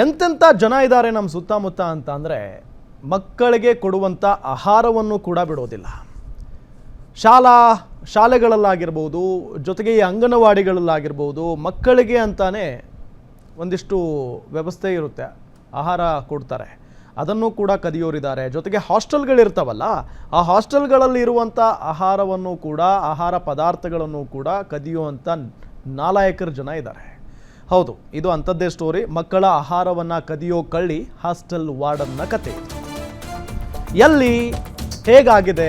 ಎಂತೆಂಥ ಜನ ಇದ್ದಾರೆ ನಮ್ಮ ಸುತ್ತಮುತ್ತ ಅಂತ ಅಂದರೆ ಮಕ್ಕಳಿಗೆ ಕೊಡುವಂಥ ಆಹಾರವನ್ನು ಕೂಡ ಬಿಡೋದಿಲ್ಲ. ಶಾಲಾ ಶಾಲೆಗಳಲ್ಲಾಗಿರ್ಬೋದು, ಜೊತೆಗೆ ಈ ಅಂಗನವಾಡಿಗಳಲ್ಲಾಗಿರ್ಬೋದು, ಮಕ್ಕಳಿಗೆ ಅಂತಾನೆ ಒಂದಿಷ್ಟು ವ್ಯವಸ್ಥೆ ಇರುತ್ತೆ. ಆಹಾರ ಕೊಡ್ತಾರೆ. ಅದನ್ನು ಕೂಡ ಕದಿಯೋರಿದ್ದಾರೆ. ಜೊತೆಗೆ ಹಾಸ್ಟೆಲ್ಗಳಿರ್ತಾವಲ್ಲ, ಆ ಹಾಸ್ಟೆಲ್ಗಳಲ್ಲಿ ಇರುವಂಥ ಆಹಾರವನ್ನು ಕೂಡ, ಆಹಾರ ಪದಾರ್ಥಗಳನ್ನು ಕೂಡ ಕದಿಯುವಂಥ ನಾಲಾಯಕರ ಜನ ಇದ್ದಾರೆ. ಹೌದು, ಇದು ಅಂಥದ್ದೇ ಸ್ಟೋರಿ ಮಕ್ಕಳ ಆಹಾರವನ್ನು ಕದಿಯೋ ಕಳ್ಳಿ ಹಾಸ್ಟೆಲ್ ವಾರ್ಡನ್ನ ಕತೆ. ಎಲ್ಲಿ, ಹೇಗಾಗಿದೆ,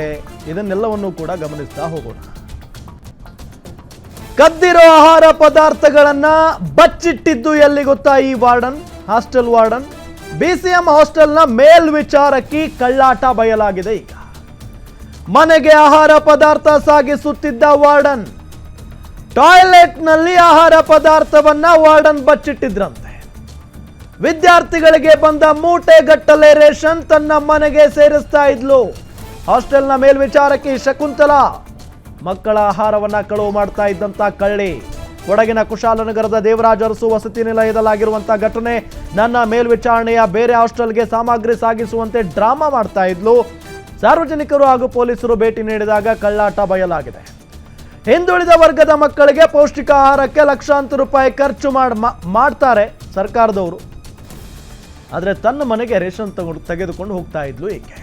ಇದನ್ನೆಲ್ಲವನ್ನು ಕೂಡ ಗಮನಿಸ್ತಾ ಹೋಗೋಣ. ಕದ್ದಿರೋ ಆಹಾರ ಪದಾರ್ಥಗಳನ್ನ ಬಚ್ಚಿಟ್ಟಿದ್ದು ಎಲ್ಲಿ ಗೊತ್ತಾ ಈ warden, hostel warden? B C M ಹಾಸ್ಟೆಲ್ನ ಮೇಲ್ವಿಚಾರಕಿ ಕಳ್ಳಾಟ ಬಯಲಾಗಿದೆ ಈಗ. ಮನೆಗೆ ಆಹಾರ ಪದಾರ್ಥ ಸಾಗಿಸುತ್ತಿದ್ದ ವಾರ್ಡನ್ ಟಾಯ್ಲೆಟ್ನಲ್ಲಿ ಆಹಾರ ಪದಾರ್ಥವನ್ನ ವಾರ್ಡನ್ ಬಚ್ಚಿಟ್ಟಿದ್ರಂತೆ. ವಿದ್ಯಾರ್ಥಿಗಳಿಗೆ ಬಂದ ಮೂಟೆ ಗಟ್ಟಲೆ ರೇಷನ್ ತನ್ನ ಮನೆಗೆ ಸೇರಿಸ್ತಾ ಇದ್ಲು. ಹಾಸ್ಟೆಲ್ನ ಮೇಲ್ವಿಚಾರಕಿ ಶಕುಂತಲಾ ಮಕ್ಕಳ ಆಹಾರವನ್ನ ಕಳುವು ಮಾಡ್ತಾ ಇದ್ದಂತ ಕಳ್ಳಿ. ಕೊಡಗಿನ ಕುಶಾಲನಗರದ ದೇವರಾಜ ಅರಸು ವಸತಿ ನಿಲಯದಲ್ಲಾಗಿರುವಂತಹ ಘಟನೆ ನನ್ನ ಮೇಲ್ವಿಚಾರಣೆಯ ಬೇರೆ ಹಾಸ್ಟೆಲ್ಗೆ ಸಾಮಗ್ರಿ ಸಾಗಿಸುವಂತೆ ಡ್ರಾಮಾ ಮಾಡ್ತಾ ಇದ್ಲು. ಸಾರ್ವಜನಿಕರು ಹಾಗೂ ಪೊಲೀಸರು ಭೇಟಿ ನೀಡಿದಾಗ ಕಳ್ಳಾಟ ಬಯಲಾಗಿದೆ. ಹಿಂದುಳಿದ ವರ್ಗದ ಮಕ್ಕಳಿಗೆ ಪೌಷ್ಟಿಕ ಆಹಾರಕ್ಕೆ ಲಕ್ಷಾಂತರ ರೂಪಾಯಿ ಖರ್ಚು ಮಾಡ್ ಮಾಡ್ತಾರೆ ಸರ್ಕಾರದವರು. ಆದರೆ ತನ್ನ ಮನೆಗೆ ರೇಷನ್ ತಗೊಂಡು ತೆಗೆದುಕೊಂಡು ಹೋಗ್ತಾ ಇದ್ಲು ಏಕೆ?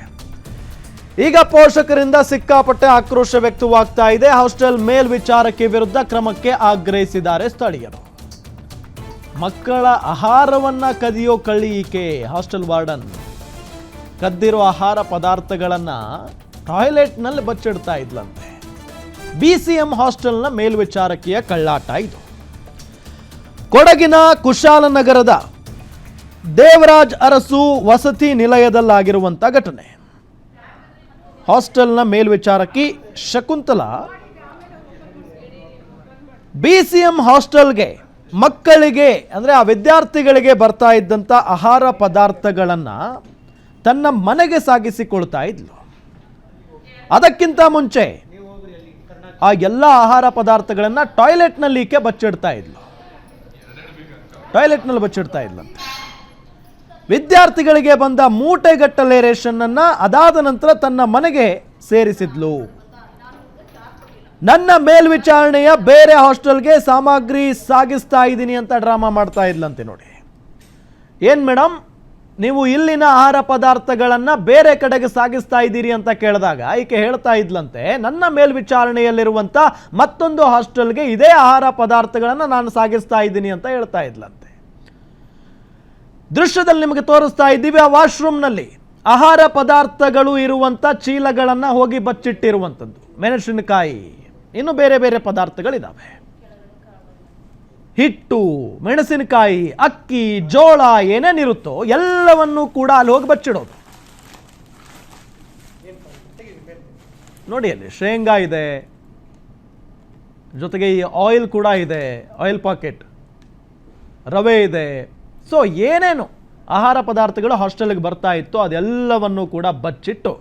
ಈಗ ಪೋಷಕರಿಂದ ಸಿಕ್ಕಾಪಟ್ಟೆ ಆಕ್ರೋಶ ವ್ಯಕ್ತವಾಗ್ತಾ ಇದೆ. ಹಾಸ್ಟೆಲ್ ಮೇಲ್ವಿಚಾರಕ್ಕೆ ವಿರುದ್ಧ ಕ್ರಮಕ್ಕೆ ಆಗ್ರಹಿಸಿದ್ದಾರೆ ಸ್ಥಳೀಯರು. ಮಕ್ಕಳ ಆಹಾರವನ್ನ ಕದಿಯೋ ಕಳ್ಳಿ ಈಕೆ ಹಾಸ್ಟೆಲ್ ವಾರ್ಡನ್ ಕದ್ದಿರೋ ಆಹಾರ ಪದಾರ್ಥಗಳನ್ನ ಟಾಯ್ಲೆಟ್ನಲ್ಲಿ ಬಚ್ಚಿಡ್ತಾ ಇದ್ಲಂತೆ. ಬಿ ಸಿ ಎಂ ಹಾಸ್ಟೆಲ್ನ ಮೇಲ್ವಿಚಾರಕಿಯ ಕಳ್ಳಾಟ ಇದು. ಕೊಡಗಿನ ಕುಶಾಲನಗರದ ದೇವರಾಜ್ ಅರಸು ವಸತಿ ನಿಲಯದಲ್ಲಾಗಿರುವಂಥ ಘಟನೆ. ಹಾಸ್ಟೆಲ್ನ ಮೇಲ್ವಿಚಾರಕಿ ಶಕುಂತಲಾ ಬಿ ಸಿ ಎಂ ಹಾಸ್ಟೆಲ್ಗೆ ಮಕ್ಕಳಿಗೆ, ಅಂದರೆ ಆ ವಿದ್ಯಾರ್ಥಿಗಳಿಗೆ ಬರ್ತಾ ಇದ್ದಂಥ ಆಹಾರ ಪದಾರ್ಥಗಳನ್ನು ತನ್ನ ಮನೆಗೆ ಸಾಗಿಸಿಕೊಳ್ತಾ ಇದ್ಲು. ಅದಕ್ಕಿಂತ ಮುಂಚೆ ಆ ಎಲ್ಲ ಆಹಾರ ಪದಾರ್ಥಗಳನ್ನು ಟಾಯ್ಲೆಟ್ನಲ್ಲಿ ಈಕೆ ಬಚ್ಚಿಡ್ತಾ ಇದ್ಲು. ಟಾಯ್ಲೆಟ್ನಲ್ಲಿ ಬಚ್ಚಿಡ್ತಾ ಇದ್ಲಂತೆ ವಿದ್ಯಾರ್ಥಿಗಳಿಗೆ ಬಂದ ಮೂಟೆಗಟ್ಟಲೆ ರೇಷನ್ನನ್ನು ಅದಾದ ನಂತರ ತನ್ನ ಮನೆಗೆ ಸೇರಿಸಿದ್ಲು. ನನ್ನ ಮೇಲ್ವಿಚಾರಣೆಯ ಬೇರೆ ಹಾಸ್ಟೆಲ್ಗೆ ಸಾಮಗ್ರಿ ಸಾಗಿಸ್ತಾ ಇದ್ದೀನಿ ಅಂತ ಡ್ರಾಮಾ ಮಾಡ್ತಾ ಇದ್ಲಂತೆ ನೋಡಿ. ಏನು ಮೇಡಮ್ ನೀವು ಇಲ್ಲಿನ ಆಹಾರ ಪದಾರ್ಥಗಳನ್ನು ಬೇರೆ ಕಡೆಗೆ ಸಾಗಿಸ್ತಾ ಇದ್ದೀರಿ ಅಂತ ಕೇಳಿದಾಗ ಈಕೆ ಹೇಳ್ತಾ ಇದ್ಲಂತೆ, ನನ್ನ ಮೇಲ್ವಿಚಾರಣೆಯಲ್ಲಿರುವಂತ ಮತ್ತೊಂದು ಹಾಸ್ಟೆಲ್ಗೆ ಇದೇ ಆಹಾರ ಪದಾರ್ಥಗಳನ್ನು ನಾನು ಸಾಗಿಸ್ತಾ ಇದ್ದೀನಿ ಅಂತ ಹೇಳ್ತಾ ಇದ್ಲಂತೆ. ದೃಶ್ಯದಲ್ಲಿ ನಿಮಗೆ ತೋರಿಸ್ತಾ ಇದ್ದೀವಿ ಆ ವಾಶ್ರೂಮ್ನಲ್ಲಿ. ಆಹಾರ ಪದಾರ್ಥಗಳು ಇರುವಂತ ಚೀಲಗಳನ್ನು ಹೋಗಿ ಬಚ್ಚಿಟ್ಟಿರುವಂಥದ್ದು ಮೆಣಸಿನಕಾಯಿ. ಇನ್ನು ಬೇರೆ ಬೇರೆ ಪದಾರ್ಥಗಳಿದಾವೆ. ಹಿಟ್ಟು, ಮೆಣಸಿನಕಾಯಿ, ಅಕ್ಕಿ, ಜೋಳ ಏನೇನಿರುತ್ತೋ ಎಲ್ಲವನ್ನೂ ಕೂಡ ಅಲ್ಲಿ ಹೋಗಿ ಬಚ್ಚಿಡೋದು. ನೋಡಿ ಅಲ್ಲಿ ಶೇಂಗಾ ಇದೆ, ಜೊತೆಗೆ ಈ ಆಯಿಲ್ ಕೂಡ ಇದೆ ಆಯಿಲ್ ಪಾಕೆಟ್ ರವೆ ಇದೆ. ಸೊ ಏನೇನು ಆಹಾರ ಪದಾರ್ಥಗಳು ಹಾಸ್ಟೆಲ್ಗೆ ಬರ್ತಾ ಇತ್ತು ಅದೆಲ್ಲವನ್ನು ಕೂಡ ಬಚ್ಚಿಟ್ಟು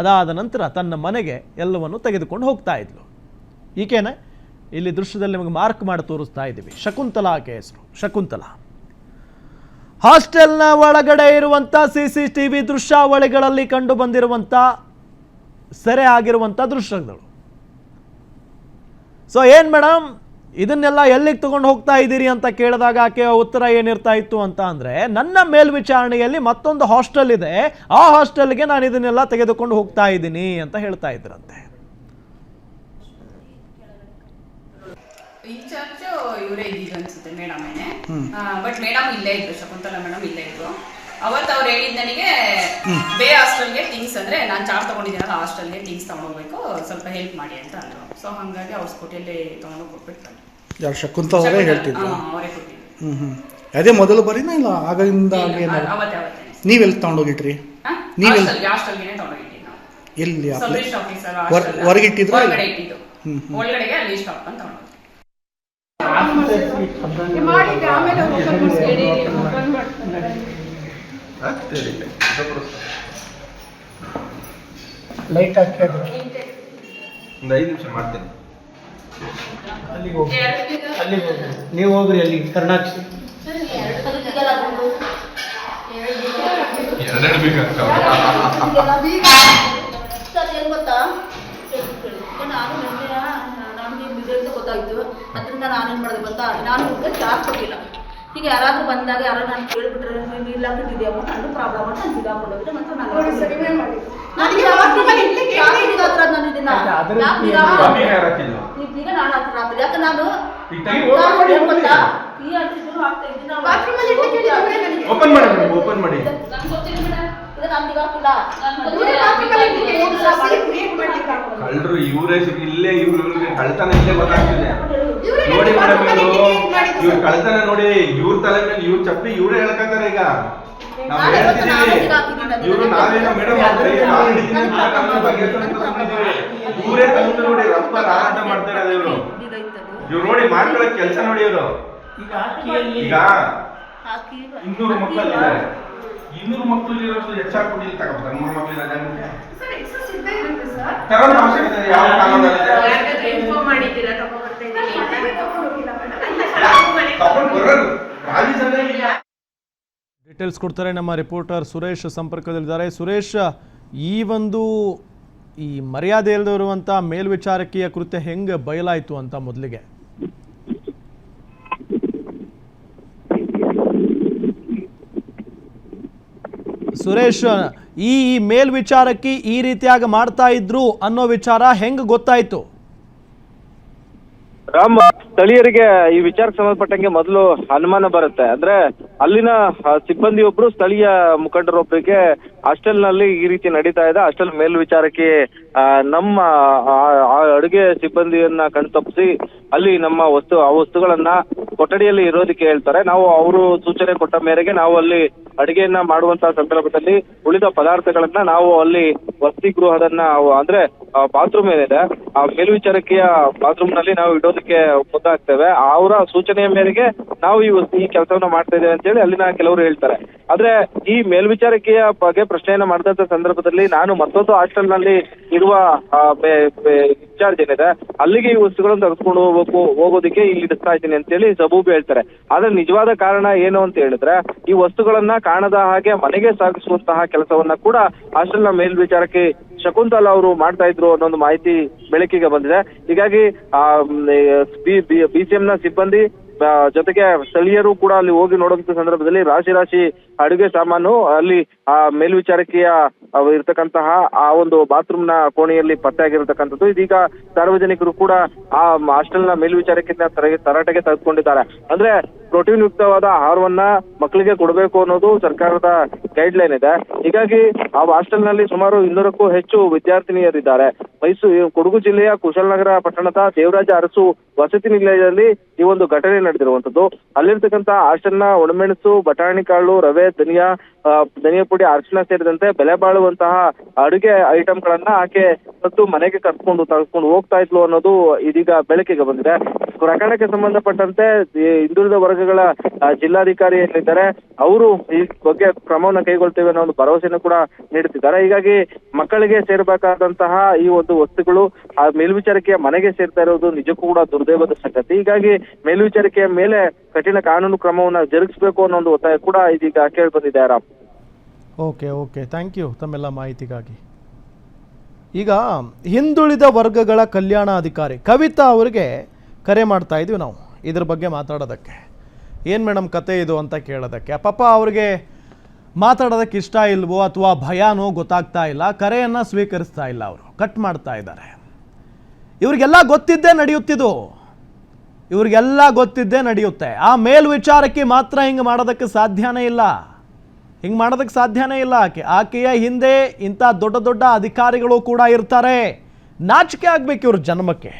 ಅದಾದ ನಂತರ ತನ್ನ ಮನೆಗೆ ಎಲ್ಲವನ್ನು ತೆಗೆದುಕೊಂಡು ಹೋಗ್ತಾ ಇದ್ಲು. ಈಕೆನೆ? ಇಲ್ಲಿ ದೃಶ್ಯದಲ್ಲಿ ನಿಮಗೆ ಮಾರ್ಕ್ ಮಾಡಿ ತೋರಿಸ್ತಾ ಇದ್ದೀವಿ. ಶಕುಂತಲಾ ಆಕೆ ಹೆಸರು ಶಕುಂತಲಾ. ಹಾಸ್ಟೆಲ್ನ ಒಳಗಡೆ ಇರುವಂಥ ಸಿ ಸಿ ಟಿ ವಿ ದೃಶ್ಯಾವಳಿಗಳಲ್ಲಿ ಕಂಡು ಬಂದಿರುವಂಥ ಸೆರೆ ಆಗಿರುವಂಥ ದೃಶ್ಯಗಳು. ಸೊ ಏನು ಮೇಡಮ್ ಇದನ್ನೆಲ್ಲ ಎಲ್ಲಿಗೆ ತಗೊಂಡು ಹೋಗ್ತಾ ಇದ್ದೀರಿ ಅಂತ ಕೇಳಿದಾಗ ಆಕೆ ಉತ್ತರ ಏನಿರ್ತಾ ಇತ್ತು ಅಂತ ಅಂದರೆ, ನನ್ನ ಮೇಲ್ವಿಚಾರಣೆಯಲ್ಲಿ ಮತ್ತೊಂದು ಹಾಸ್ಟೆಲ್ ಇದೆ. ಆ ಹಾಸ್ಟೆಲ್ಗೆ ನಾನು ಇದನ್ನೆಲ್ಲ ತೆಗೆದುಕೊಂಡು ಹೋಗ್ತಾ ಇದ್ದೀನಿ ಅಂತ ಹೇಳ್ತಾ ಇದ್ರಂತೆ. ಚರ್ಚ್ ಇವರೇ ಇದ್ದಿದ್ದು ಅನ್ಸುತ್ತೆ ಮೇಡಮ್ ಏನೆ. ಬಟ್ ಮೇಡಮ್ ಇಲ್ಲೇ ಇದ್ರು ಶಕುಂತಲಾ ಮೇಡಮ್ ಇಲ್ಲೇ ಇದ್ರು. ಅವತ್ತು ಅವ್ರು ಹೇಳಿದ್ ನನಗೆ ಬೇ ಹಾಸ್ಟೆಲ್ಗೆ ಥಿಂಗ್ಸ್ ಅಂದ್ರೆ ನಾನು ಚಾರ್ಜ್ ತಗೊಂಡಿದ್ದೀನಲ್ಲ ಹಾಸ್ಟೆಲ್ಗೆ ಥಿಂಗ್ಸ್ ತಗೊಂಡೋಗ್ಬೇಕು ಸ್ವಲ್ಪ ಹೆಲ್ಪ್ ಮಾಡಿ ಅಂತ ಅಂದ್ರು. ಸೊ ಹಂಗಾಗಿ ಅವ್ರ ಸ್ಕೂಟಿಯಲ್ಲಿ ತಗೊಂಡು ಕೊಟ್ಬಿಟ್ಟು. ಯಾರು ಶಕುಂತಲ ಅವರೇ ಹೇಳ್ತಿದ್ರು? ಅವರೇ ಕೊಟ್ಟಿದ್ರು. ಅದೇ ಮೊದಲು ಬರೀನಾ ಇಲ್ಲ? ಆಗಿಂದ ನೀವೆಲ್ಲಿ ತಗೊಂಡೋಗಿಟ್ರಿ? ನೀವೆಲ್ಲಿ- ಹಾಸ್ಟೆಲ್ಗೆ ನಾವು. ಎಲ್ಲಿ? ಹೊರಗಿಟ್ಟಿದ್ರು ಒಳಗಡೆ ಇಟ್ಟಿದ್ದು. ಒಳಗಡೆಗೆ ಅಲ್ಲಿ ಸ್ಟಾಪ್ ಅಂತ ತಗೊಂಡು ಲೈಟ್ ಹಾಕ್ಯಾದ್ರು ಒಂದು ಐದು ನಿಮಿಷ ಮಾಡ್ತೇನೆ. ಅಲ್ಲಿಗೆ ಹೋಗಿ ಅಲ್ಲಿಗೆ ಹೋಗಿ ನೀವು ಹೋಗ್ರಿ ಅಲ್ಲಿ ಕರ್ನಾಟಕ ಎರಡೆರಡು ಗೊತ್ತಾ? ಕೇಳಿ. ಗೊತ್ತಾಯಿತು. ಅದರಿಂದ ನಾನೇನು ಮಾಡಿದೆ ಗೊತ್ತಾ? ನಾನು ಹುಡುಗ ಚಾರ್ಜ್ ಕೊಟ್ಟಿಲ್ಲ. ಈಗ ಯಾರಾದರೂ ಬಂದಾಗ ಯಾರೋ ನಾನು ಕೇಳ್ಬಿಟ್ರೆ ನೀವು ಇಲ್ಲ ಹಾಕಿದ್ದೆ ಅಮ್ಮ ನನ್ನ ಪ್ರಾಬ್ಲಮ್ ಅಂತ ನಾನು ಬಿಡಾಕೊಳ್ಳೋದು ಮತ್ತೆ ನಾನು ನಾನು ಹತ್ರ ಹತ್ರ ಯಾಕೆ ಈಗ ನಾನು ನಾನು. ಓಪನ್ ಮಾಡಿ ಓಪನ್ ಮಾಡಿ. ಇದು ನಾನು ಕಳ್ಳರು ಇವರೇ ಇಲ್ಲೇ ಇವ್ರು ಇವ್ರಿಗೆ ಕಳ್ತನ ಇಲ್ಲೇ ಗೊತ್ತಾಗ್ತಿದೆ. ನೋಡಿ ಮೇಡಮ್ ಇವರು ಕಳ್ತನ ನೋಡಿ ಇವ್ರ ತಲೆ ಮೇಲೆ ಇವ್ರ ಚಪ್ಪಿ ಇವ್ರೇ ಹೇಳ್ಕಂತಾರೆ ಈಗ. ನಾವು ಹೇಳ್ತಿದೀವಿ. ಇವ್ರು ನಾವೇನೋ ಮೇಡಮ್ ಇವರೇ ತಂದು ನೋಡಿ ರಪ್ಪ ರಾಟ ಮಾಡ್ತಾರೆ ಅದು ಇವರು. ಇವ್ರು ನೋಡಿ ಮಾಡ್ಕೊಳ್ಳೋಕೆ ಕೆಲಸ ನೋಡಿ ಇವರು. ಈಗ ಇನ್ನೂರು ಮಕ್ಕಳಿದ್ದಾರೆ. ಇನ್ನೂರು ಮಕ್ಕಳು ಇರೋಷ್ಟು ಹೆಚ್ಚಾಗಿ ಇಲ್ಲಿ ತಗೋತಾರೆ ಮೂರು ಮಕ್ಕಳು ಸರ್. ತಗೊಂಡು ಅವಶ್ಯಕತೆ ಇದೆ, ಯಾವ ನಾನೇ ತಗೊಂಡು ಬರೋದು. ಇಲ್ಲ. ಡೀಟೇಲ್ಸ್ ಕೊಡ್ತಾರೆ ನಮ್ಮ ರಿಪೋರ್ಟರ್ ಸುರೇಶ್ ಸಂಪರ್ಕದಲ್ಲಿದ್ದಾರೆ. ಸುರೇಶ್ ಈ ಒಂದು ಈ ಮರ್ಯಾದೆ ಇಲ್ಲದೆ ಇರುವಂಥ ಮೇಲ್ವಿಚಾರಕೀಯ ಕೃತ್ಯ ಹೆಂಗೆ ಬಯಲಾಯಿತು ಅಂತ ಮೊದಲಿಗೆ? ಸುರೇಶ್, ಈ ಈ ವಿಚಾರಕ್ಕೆ ಈ ರೀತಿಯಾಗಿ ಮಾಡ್ತಾ ಇದ್ರು ಅನ್ನೋ ವಿಚಾರ ಹೆಂಗ್ ಗೊತ್ತಾಯ್ತು? ರಾಮ್, ಸ್ಥಳೀಯರಿಗೆ ಈ ವಿಚಾರಕ್ಕೆ ಸಂಬಂಧಪಟ್ಟಂಗೆ ಮೊದಲು ಅನುಮಾನ ಬರುತ್ತೆ. ಅಂದ್ರೆ ಅಲ್ಲಿನ ಸಿಬ್ಬಂದಿ ಒಬ್ರು ಸ್ಥಳೀಯ ಮುಖಂಡರೊಬ್ಬರಿಗೆ ಹಾಸ್ಟೆಲ್ನಲ್ಲಿ ಈ ರೀತಿ ನಡೀತಾ ಇದೆ. ಹಾಸ್ಟೆಲ್ ಮೇಲ್ವಿಚಾರಕ್ಕೆ ನಮ್ಮ ಅಡುಗೆ ಸಿಬ್ಬಂದಿಯನ್ನ ಕಣ್ತಪ್ಪಿಸಿ ಅಲ್ಲಿ ನಮ್ಮ ವಸ್ತು, ಆ ವಸ್ತುಗಳನ್ನ ಕೊಠಡಿಯಲ್ಲಿ ಇರೋದಕ್ಕೆ ಹೇಳ್ತಾರೆ. ನಾವು ಅವರು ಸೂಚನೆ ಕೊಟ್ಟ ಮೇರೆಗೆ ನಾವು ಅಲ್ಲಿ ಅಡಿಗೆಯನ್ನ ಮಾಡುವಂತಹ ಸಂದರ್ಭದಲ್ಲಿ ಉಳಿದ ಪದಾರ್ಥಗಳನ್ನ ನಾವು ಅಲ್ಲಿ ವಸತಿ ಗೃಹದನ್ನ ಅಂದ್ರೆ ಬಾತ್ರೂಮ್ ಏನಿದೆ, ಆ ಮೇಲ್ವಿಚಾರಕಿಯ ಬಾತ್ರೂಮ್ನಲ್ಲಿ ನಾವು ಇಡೋದಕ್ಕೆ ಮುಂದಾಗ್ತೇವೆ. ಅವರ ಸೂಚನೆಯ ಮೇರೆಗೆ ನಾವು ಈ ಈ ಕೆಲಸವನ್ನ ಮಾಡ್ತಾ ಇದ್ದೇವೆ ಅಂತೇಳಿ ಅಲ್ಲಿನ ಕೆಲವರು ಹೇಳ್ತಾರೆ. ಆದ್ರೆ ಈ ಮೇಲ್ವಿಚಾರಕಿಯ ಬಗ್ಗೆ ಪ್ರಶ್ನೆಯನ್ನ ಮಾಡಿದಂತ ಸಂದರ್ಭದಲ್ಲಿ ನಾನು ಮತ್ತೊಂದು ಹಾಸ್ಟೆಲ್ನಲ್ಲಿ ಇರುವ ಇನ್ಚಾರ್ಜ್ ಏನಿದೆ ಅಲ್ಲಿಗೆ ಈ ವಸ್ತುಗಳನ್ನು ತೆಗೆದುಕೊಂಡು ಹೋಗ್ಬೇಕು ಹೋಗೋದಕ್ಕೆ ಇಲ್ಲಿ ಇಡ್ತಾ ಇದ್ದೀನಿ ಅಂತೇಳಿ ಸಬೂಬ್ ಹೇಳ್ತಾರೆ. ಆದ್ರೆ ನಿಜವಾದ ಕಾರಣ ಏನು ಅಂತ ಹೇಳಿದ್ರೆ ಈ ವಸ್ತುಗಳನ್ನ ಕಾಣದ ಹಾಗೆ ಮನೆಗೆ ಸಾಗಿಸುವಂತಹ ಕೆಲಸವನ್ನ ಕೂಡ ಹಾಸ್ಟೆಲ್ನ ಮೇಲ್ವಿಚಾರಕ್ಕೆ ಶಕುಂತಲಾ ಅವರು ಮಾಡ್ತಾ ಇದ್ರು ಒಂದು ಮಾಹಿತಿ ಬೆಳಕಿಗೆ ಬಂದಿದೆ. ಹೀಗಾಗಿ ಬಿ ಸಿ ನ ಸಿಬ್ಬಂದಿ ಆ, ಜೊತೆಗೆ ಸ್ಥಳೀಯರು ಕೂಡ ಅಲ್ಲಿ ಹೋಗಿ ನೋಡುವಂತ ಸಂದರ್ಭದಲ್ಲಿ ರಾಶಿ ರಾಶಿ ಅಡುಗೆ ಸಾಮಾನು, ಅಲ್ಲಿ ಆ ಮೇಲ್ವಿಚಾರಕಿಯ ಇರ್ತಕ್ಕಂತಹ ಆ ಒಂದು ಬಾತ್ರೂಮ್ನ ಕೋಣೆಯಲ್ಲಿ ಪತ್ತೆಯಾಗಿರ್ತಕ್ಕಂಥದ್ದು. ಇದೀಗ ಸಾರ್ವಜನಿಕರು ಕೂಡ ಆ ಹಾಸ್ಟೆಲ್ನ ತರಗೆ ತರಾಟೆಗೆ ತೆಗೆದುಕೊಂಡಿದ್ದಾರೆ. ಅಂದ್ರೆ ಪ್ರೋಟೀನ್ ಯುಕ್ತವಾದ ಆಹಾರವನ್ನ ಮಕ್ಕಳಿಗೆ ಕೊಡಬೇಕು ಅನ್ನೋದು ಸರ್ಕಾರದ ಗೈಡ್ ಲೈನ್ ಇದೆ. ಹೀಗಾಗಿ ಆ ಹಾಸ್ಟೆಲ್ನಲ್ಲಿ ಸುಮಾರು ಇನ್ನೂರಕ್ಕೂ ಹೆಚ್ಚು ವಿದ್ಯಾರ್ಥಿನಿಯರಿದ್ದಾರೆ. ಮೈಸೂರು, ಕೊಡಗು ಜಿಲ್ಲೆಯ ಕುಶಲನಗರ ಪಟ್ಟಣದ ದೇವರಾಜ ಅರಸು ವಸತಿ ನಿಲಯದಲ್ಲಿ ಈ ಒಂದು ಘಟನೆ ನಡೆದಿರುವಂತದ್ದು ಅಲ್ಲಿರ್ತಕ್ಕಂಥ ಹಾಸ್ಟೆಲ್ನ ಒಣಮೆಣಸು, ಬಟಾಣಿ ಕಾಳು, ರವೆ, ಧನಿಯಾ ಧನಿಯಾ ಪುಡಿ ಅರಿಶಿನ ಸೇರಿದಂತೆ ಬೆಲೆ ಬಾಳುವಂತಹ ಅಡುಗೆ ಐಟಮ್ಗಳನ್ನ ಆಕೆ ಮತ್ತು ಮನೆಗೆ ಕರ್ಕೊಂಡು ತಳ್ಕೊಂಡು ಹೋಗ್ತಾ ಇದ್ಲು ಅನ್ನೋದು ಇದೀಗ ಬೆಳಕಿಗೆ ಬಂದಿದೆ. ಪ್ರಕರಣಕ್ಕೆ ಸಂಬಂಧಪಟ್ಟಂತೆ ಹಿಂದುಳಿದ ವರ್ಗಗಳ ಜಿಲ್ಲಾಧಿಕಾರಿ ಏನಿದ್ದಾರೆ, ಅವರು ಈ ಬಗ್ಗೆ ಕ್ರಮವನ್ನು ಕೈಗೊಳ್ತೇವೆ ಅನ್ನೋ ಒಂದು ಭರವಸೆಯನ್ನು ಕೂಡ ನೀಡುತ್ತಿದ್ದಾರೆ. ಹೀಗಾಗಿ ಮಕ್ಕಳಿಗೆ ಸೇರಬೇಕಾದಂತಹ ಈ ಒಂದು ವಸ್ತುಗಳು, ಆ, ಮೇಲ್ವಿಚಾರಕೆಯ ಮನೆಗೆ ಸೇರ್ತಾ ಇರೋದು ನಿಜಕ್ಕೂ ಕೂಡ ದುರ್ದೈವದ ಸಂಗತಿ. ಹೀಗಾಗಿ ಮೇಲ್ವಿಚಾರಿಕೆಯ ಮೇಲೆ ಕಠಿಣ ಕಾನೂನು ಕ್ರಮವನ್ನು ಜರುಗಿಸಬೇಕು ಅನ್ನೋ ಒಂದು ಒತ್ತಾಯ ಕೂಡ ಇದೀಗ ಕೇಳಿ ಬಂದಿದೆ Ram okay okay thank you ತಮ್ಮೆಲ್ಲ ಮಾಹಿತಿಗಾಗಿ. ಈಗ ಹಿಂದುಳಿದ ವರ್ಗಗಳ ಕಲ್ಯಾಣ ಅಧಿಕಾರಿ ಕವಿತಾ ಅವರಿಗೆ ಕರೆ ಮಾಡ್ತಾ ಇದ್ವಿ ನಾವು. ಇದ್ರ ಬಗ್ಗೆ ಮಾತಾಡೋದಕ್ಕೆ. ಏನು ಮೇಡಮ್ ಕತೆ ಇದು ಅಂತ ಕೇಳೋದಕ್ಕೆ. ಪಾಪ ಅವ್ರಿಗೆ ಮಾತಾಡೋದಕ್ಕೆ ಇಷ್ಟ ಇಲ್ವೋ ಅಥವಾ ಭಯನೋ ಗೊತ್ತಾಗ್ತಾ ಇಲ್ಲ. ಕರೆಯನ್ನು ಸ್ವೀಕರಿಸ್ತಾ ಇಲ್ಲ ಅವರು. ಕಟ್ ಮಾಡ್ತಾ ಇದ್ದಾರೆ. ಇವ್ರಿಗೆಲ್ಲ ಗೊತ್ತಿದ್ದೇ ನಡೆಯುತ್ತಿದ್ದು ಇವ್ರಿಗೆಲ್ಲ ಗೊತ್ತಿದ್ದೇ ನಡೆಯುತ್ತೆ. ಆ ಮೇಲ್ವಿಚಾರಕ್ಕೆ ಮಾತ್ರ ಹಿಂಗೆ ಮಾಡೋದಕ್ಕೆ ಸಾಧ್ಯನೇ ಇಲ್ಲ. ಹಿಂಗೆ ಮಾಡೋದಕ್ಕೆ ಸಾಧ್ಯನೇ ಇಲ್ಲ. ಆಕೆ, ಆಕೆಯ ಹಿಂದೆ ಇಂಥ ದೊಡ್ಡ ದೊಡ್ಡ ಅಧಿಕಾರಿಗಳು ಕೂಡ ಇರ್ತಾರೆ. ನಾಚಿಕೆ ಆಗಬೇಕು ಇವ್ರ ಜನ್ಮಕ್ಕೆ.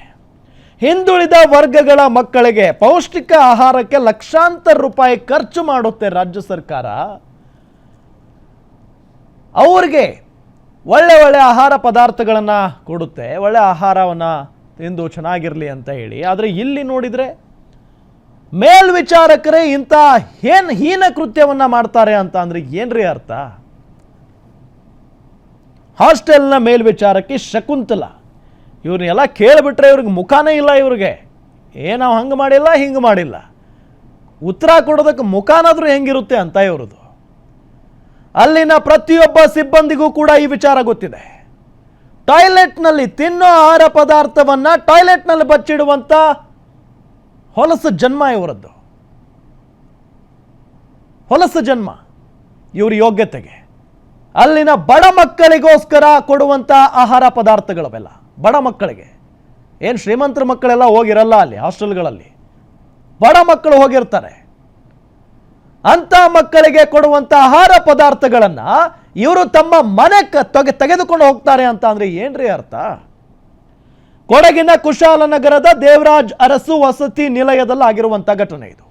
ಹಿಂದುಳಿದ ವರ್ಗಗಳ ಮಕ್ಕಳಿಗೆ ಪೌಷ್ಟಿಕ ಆಹಾರಕ್ಕೆ ಲಕ್ಷಾಂತರ ರೂಪಾಯಿ ಖರ್ಚು ಮಾಡುತ್ತೆ ರಾಜ್ಯ ಸರ್ಕಾರ. ಅವ್ರಿಗೆ ಒಳ್ಳೆ ಒಳ್ಳೆ ಆಹಾರ ಪದಾರ್ಥಗಳನ್ನು ಕೊಡುತ್ತೆ, ಒಳ್ಳೆ ಆಹಾರವನ್ನು ತಿಂದು ಚೆನ್ನಾಗಿರಲಿ ಅಂತ ಹೇಳಿ. ಆದರೆ ಇಲ್ಲಿ ನೋಡಿದರೆ ಮೇಲ್ವಿಚಾರಕರೇ ಇಂಥ ಏನ್ ಹೀನ ಕೃತ್ಯವನ್ನ ಮಾಡ್ತಾರೆ ಅಂತ ಅಂದ್ರೆ ಏನ್ರಿ ಅರ್ಥ? ಹಾಸ್ಟೆಲ್ನ ಮೇಲ್ವಿಚಾರಕಿ ಶಕುಂತಲ. ಇವ್ರನ್ನೆಲ್ಲ ಕೇಳಿಬಿಟ್ರೆ ಇವ್ರಿಗೆ ಮುಖಾನೇ ಇಲ್ಲ ಇವ್ರಿಗೆ. ಏ, ನಾವು ಹಂಗೆ ಮಾಡಿಲ್ಲ, ಹಿಂಗೆ ಮಾಡಿಲ್ಲ. ಉತ್ತರ ಕೊಡೋದಕ್ಕೆ ಮುಖಾನಾದರೂ ಹೆಂಗಿರುತ್ತೆ ಅಂತ ಇವ್ರದು. ಅಲ್ಲಿನ ಪ್ರತಿಯೊಬ್ಬ ಸಿಬ್ಬಂದಿಗೂ ಕೂಡ ಈ ವಿಚಾರ ಗೊತ್ತಿದೆ. ಟಾಯ್ಲೆಟ್ನಲ್ಲಿ ತಿನ್ನೋ ಆಹಾರ ಪದಾರ್ಥವನ್ನ ಟಾಯ್ಲೆಟ್ನಲ್ಲಿ ಬಚ್ಚಿಡುವಂತ ಹೊಲಸು ಜನ್ಮ ಇವರದ್ದು. ಹೊಲಸು ಜನ್ಮ ಇವ್ರ ಯೋಗ್ಯತೆಗೆ. ಅಲ್ಲಿನ ಬಡ ಮಕ್ಕಳಿಗೋಸ್ಕರ ಕೊಡುವಂಥ ಆಹಾರ ಪದಾರ್ಥಗಳವೆಲ್ಲ. ಬಡ ಮಕ್ಕಳಿಗೆ. ಏನು ಶ್ರೀಮಂತರ ಮಕ್ಕಳೆಲ್ಲ ಹೋಗಿರಲ್ಲ ಅಲ್ಲಿ, ಹಾಸ್ಟೆಲ್ಗಳಲ್ಲಿ. ಬಡ ಮಕ್ಕಳು ಹೋಗಿರ್ತಾರೆ. ಅಂಥ ಮಕ್ಕಳಿಗೆ ಕೊಡುವಂಥ ಆಹಾರ ಪದಾರ್ಥಗಳನ್ನ ಇವರು ತಮ್ಮ ಮನೆ ತೆಗೆ ತೆಗೆದುಕೊಂಡು ಹೋಗ್ತಾರೆ ಅಂತ ಅಂದರೆ ಏನ್ರಿ ಅರ್ಥ? ಕೊಡಗಿನ ಕುಶಾಲನಗರದ ದೇವರಾಜ್ ಅರಸು ವಸತಿ ನಿಲಯದಲ್ಲಿ ಆಗಿರುವಂಥ ಘಟನೆ ಇದು.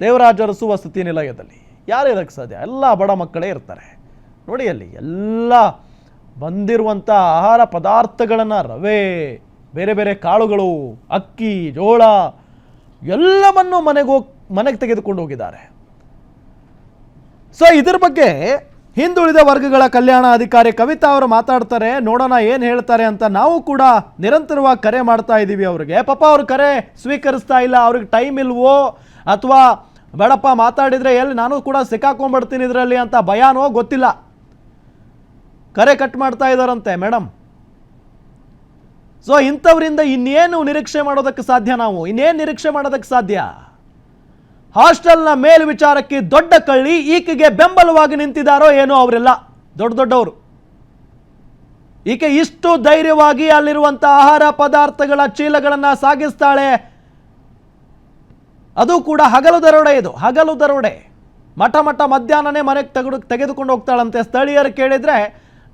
ದೇವರಾಜ್ ಅರಸು ವಸತಿ ನಿಲಯದಲ್ಲಿ. ಯಾರು ಇರಕ್ಕೆ ಸಾಧ್ಯ? ಎಲ್ಲ ಬಡ ಮಕ್ಕಳೇ ಇರ್ತಾರೆ. ನೋಡಿ ಅಲ್ಲಿ ಎಲ್ಲ ಬಂದಿರುವಂಥ ಆಹಾರ ಪದಾರ್ಥಗಳನ್ನು, ರವೆ, ಬೇರೆ ಬೇರೆ ಕಾಳುಗಳು, ಅಕ್ಕಿ, ಜೋಳ, ಎಲ್ಲವನ್ನು ಮನೆಗೆ ಮನೆಗೆ ತೆಗೆದುಕೊಂಡು ಹೋಗಿದ್ದಾರೆ. ಸೊ ಇದ್ರ ಬಗ್ಗೆ ಹಿಂದುಳಿದ ವರ್ಗಗಳ ಕಲ್ಯಾಣ ಅಧಿಕಾರಿ ಕವಿತಾ ಅವರು ಮಾತಾಡ್ತಾರೆ, ನೋಡೋಣ ಏನು ಹೇಳ್ತಾರೆ ಅಂತ ನಾವು ಕೂಡ ನಿರಂತರವಾಗಿ ಕರೆ ಮಾಡ್ತಾ ಇದ್ದೀವಿ ಅವ್ರಿಗೆ. ಪಾಪ ಅವ್ರ ಕರೆ ಸ್ವೀಕರಿಸ್ತಾ ಇಲ್ಲ, ಅವ್ರಿಗೆ ಟೈಮ್ ಇಲ್ವೋ? ಅಥವಾ, ಬೇಡಪ್ಪ, ಮಾತಾಡಿದ್ರೆ ಎಲ್ಲಿ ನಾನು ಕೂಡ ಸಿಕ್ಕಾಕೊಂಡ್ಬಿಡ್ತೀನಿ ಇದರಲ್ಲಿ ಅಂತ ಭಯಾನೋ? ಗೊತ್ತಿಲ್ಲ. ಕರೆ ಕಟ್ ಮಾಡ್ತಾ ಇದ್ದಾರಂತೆ ಮೇಡಮ್ ಸೊ ಇಂಥವರಿಂದ ಇನ್ನೇನು ನಿರೀಕ್ಷೆ ಮಾಡೋದಕ್ಕೆ ಸಾಧ್ಯ ನಾವು? ಇನ್ನೇನು ನಿರೀಕ್ಷೆ ಮಾಡೋದಕ್ಕೆ ಸಾಧ್ಯ? ಹಾಸ್ಟೆಲ್ನ ಮೇಲ್ವಿಚಾರಕ್ಕೆ ದೊಡ್ಡ ಕಳ್ಳಿ ಈಕೆಗೆ ಬೆಂಬಲವಾಗಿ ನಿಂತಿದ್ದಾರೋ ಏನೋ ಅವರೆಲ್ಲ. ದೊಡ್ಡ ದೊಡ್ಡವರು. ಈಕೆ ಇಷ್ಟು ಧೈರ್ಯವಾಗಿ ಅಲ್ಲಿರುವಂಥ ಆಹಾರ ಪದಾರ್ಥಗಳ ಚೀಲಗಳನ್ನು ಸಾಗಿಸ್ತಾಳೆ. ಅದು ಕೂಡ ಹಗಲು ದರೋಡೆ ಇದು ಹಗಲು ದರೋಡೆ ಮಠ ಮಠ ಮಧ್ಯಾಹ್ನನೇ ಮನೆಗೆ ತೆಗೆದು, ತೆಗೆದುಕೊಂಡು ಹೋಗ್ತಾಳಂತೆ. ಸ್ಥಳೀಯರು ಕೇಳಿದರೆ,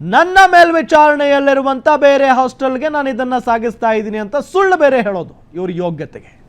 ನನ್ನ ಮೇಲ್ವಿಚಾರಣೆಯಲ್ಲಿರುವಂಥ ಬೇರೆ ಹಾಸ್ಟೆಲ್ಗೆ ನಾನು ಇದನ್ನು ಸಾಗಿಸ್ತಾ ಇದ್ದೀನಿ ಅಂತ ಸುಳ್ಳು ಬೇರೆ ಹೇಳೋದು ಇವ್ರ ಯೋಗ್ಯತೆಗೆ.